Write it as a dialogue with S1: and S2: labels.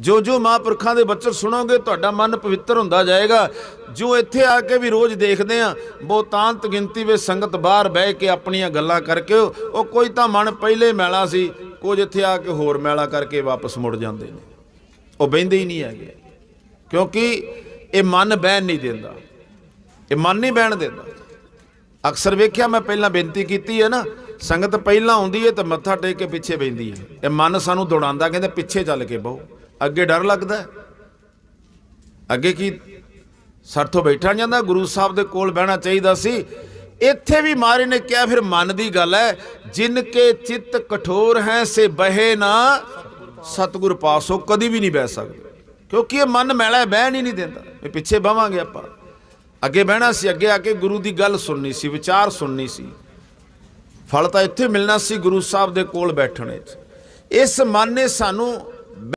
S1: ਜੋ ਜੋ ਮਹਾਂਪੁਰਖਾਂ ਦੇ ਬਚਨ ਸੁਣੋਗੇ, ਤੁਹਾਡਾ ਮਨ ਪਵਿੱਤਰ ਹੁੰਦਾ ਜਾਏਗਾ। ਜੋ ਇੱਥੇ ਆ ਕੇ ਵੀ ਰੋਜ਼ ਦੇਖਦੇ ਆ, ਬਹੁਤਾਂਤ ਗਿਣਤੀ ਵਿੱਚ ਸੰਗਤ ਬਾਹਰ ਬਹਿ ਕੇ ਆਪਣੀਆਂ ਗੱਲਾਂ ਕਰਕੇ, ਉਹ ਕੋਈ ਤਾਂ ਮਨ ਪਹਿਲੇ ਮੈਲਾ ਸੀ, ਕੁਝ ਇੱਥੇ ਆ ਕੇ ਹੋਰ ਮੈਲਾ ਕਰਕੇ ਵਾਪਸ ਮੁੜ ਜਾਂਦੇ ਨੇ। ਉਹ ਬਹਿੰਦੇ ਹੀ ਨਹੀਂ ਹੈਗੇ। ਕਿਉਂਕਿ ਇਹ ਮਨ ਬਹਿਣ ਨਹੀਂ ਦਿੰਦਾ। ਇਹ ਮਨ ਨਹੀਂ ਬਹਿਣ ਦਿੰਦਾ। ਅਕਸਰ ਵੇਖਿਆ ਮੈਂ ਪਹਿਲਾਂ ਬੇਨਤੀ ਕੀਤੀ ਹੈ ਨਾ, ਸੰਗਤ ਪਹਿਲਾਂ ਆਉਂਦੀ ਹੈ ਤੇ ਮੱਥਾ ਟੇਕ ਕੇ ਪਿੱਛੇ ਬੈਂਦੀ ਹੈ। ਇਹ ਮਨ ਸਾਨੂੰ ਦੌੜਾਉਂਦਾ, ਕਹਿੰਦਾ ਪਿੱਛੇ ਚੱਲ ਕੇ ਬਹੁ। ਅੱਗੇ ਡਰ ਲੱਗਦਾ ਅੱਗੇ ਕੀ ਸਰਥੋਂ ਬੈਠਾ ਜਾਂਦਾ? ਗੁਰੂ ਸਾਹਿਬ ਦੇ ਕੋਲ ਬਹਿਣਾ ਚਾਹੀਦਾ ਸੀ। ਇੱਥੇ ਵੀ ਮਾਰੇ ਨੇ ਕਿਹਾ, ਫਿਰ ਮਨ ਦੀ ਗੱਲ ਹੈ ਜਿਨ ਕੇ ਚਿੱਤ ਕਠੋਰ ਹੈ, ਸੇ ਬਹੇ ਨਾ, ਸਤਿਗੁਰ ਪਾਸੋਂ ਕਦੀ ਵੀ ਨਹੀਂ ਬਹਿ ਸਕਦੇ। ਕਿਉਂਕਿ ਇਹ ਮਨ ਮੈਲਾ ਬਹਿਣ ਹੀ ਨਹੀਂ ਦਿੰਦਾ। ਇਹ ਪਿੱਛੇ ਬਵਾਂਗੇ ਆਪਾਂ। ਅੱਗੇ ਬਹਿਣਾ ਸੀ, ਅੱਗੇ ਆ ਕੇ ਗੁਰੂ ਦੀ ਗੱਲ ਸੁਣਨੀ ਸੀ, ਵਿਚਾਰ ਸੁਣਨੀ ਸੀ। ਫਲ ਤਾਂ ਇੱਥੇ ਮਿਲਣਾ ਸੀ ਗੁਰੂ ਸਾਹਿਬ ਦੇ ਕੋਲ ਬੈਠਣੇ 'ਚ ਇਸ ਮਨ ਨੇ ਸਾਨੂੰ